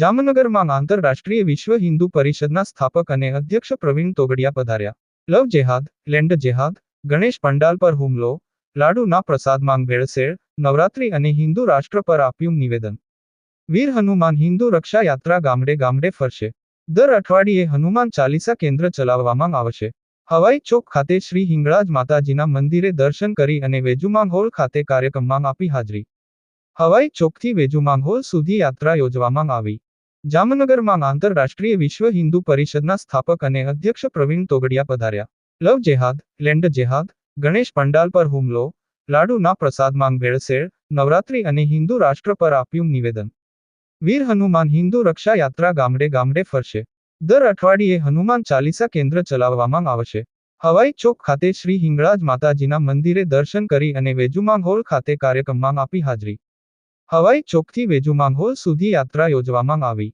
જામનગરમાં આંતરરાષ્ટ્રીય વિશ્વ હિન્દુ પરિષદના સ્થાપક અને અધ્યક્ષ પ્રવીણ તોગડિયા પધાર્યા. લવ જેહાદ, લેન્ડ જેહાદ, ગણેશ પંડાલ પર હુમલો લાડુના પ્રસાદમાં ભેળસેળ, નવરાત્રી અને હિન્દુ રાષ્ટ્ર પર આપ્યું નિવેદન. વીર હનુમાન હિન્દુ રક્ષા યાત્રા ગામડે ગામડે ફરશે. દર અઠવાડિયે હનુમાન ચાલીસા કેન્દ્ર ચલાવવામાં આવશે. હવાઈ ચોક ખાતે શ્રી હિંગળાજ માતાજીના મંદિરે દર્શન કરી અને વેજુમાંગ હોલ ખાતે કાર્યક્રમમાં આપી હાજરી. હવાઈ ચોકથી વેજુમાંગ હોલ સુધી યાત્રા યોજવામાં આવી. જામનગરમાં આંતરરાષ્ટ્રીય વિશ્વ હિન્દુ પરિષદના સ્થાપક અને અધ્યક્ષ પ્રવીણ તોગડિયા પધાર્યા. લવ જેહાદ લેન્ડ જેહાદ, ગણેશ પંડાલ પર હુમલો લાડુના પ્રસાદમાં ભેળસેળ, નવરાત્રી અને હિન્દુ રાષ્ટ્ર પર આપ્યું નિવેદન. વીર હનુમાન હિન્દુ રક્ષા યાત્રા ગામડે ગામડે ફરશે. દર અઠવાડિયે હનુમાન ચાલીસા કેન્દ્ર ચલાવવામાં આવશે. હવાઈ ચોક ખાતે શ્રી હિંગળાજ માતાજીના મંદિરે દર્શન કરી અને વેજુમાંગ હોલ ખાતે કાર્યક્રમમાં આપી હાજરી. હવાઈ ચોકથી વેજુમાંગ હોલ સુધી યાત્રા યોજવામાં આવી.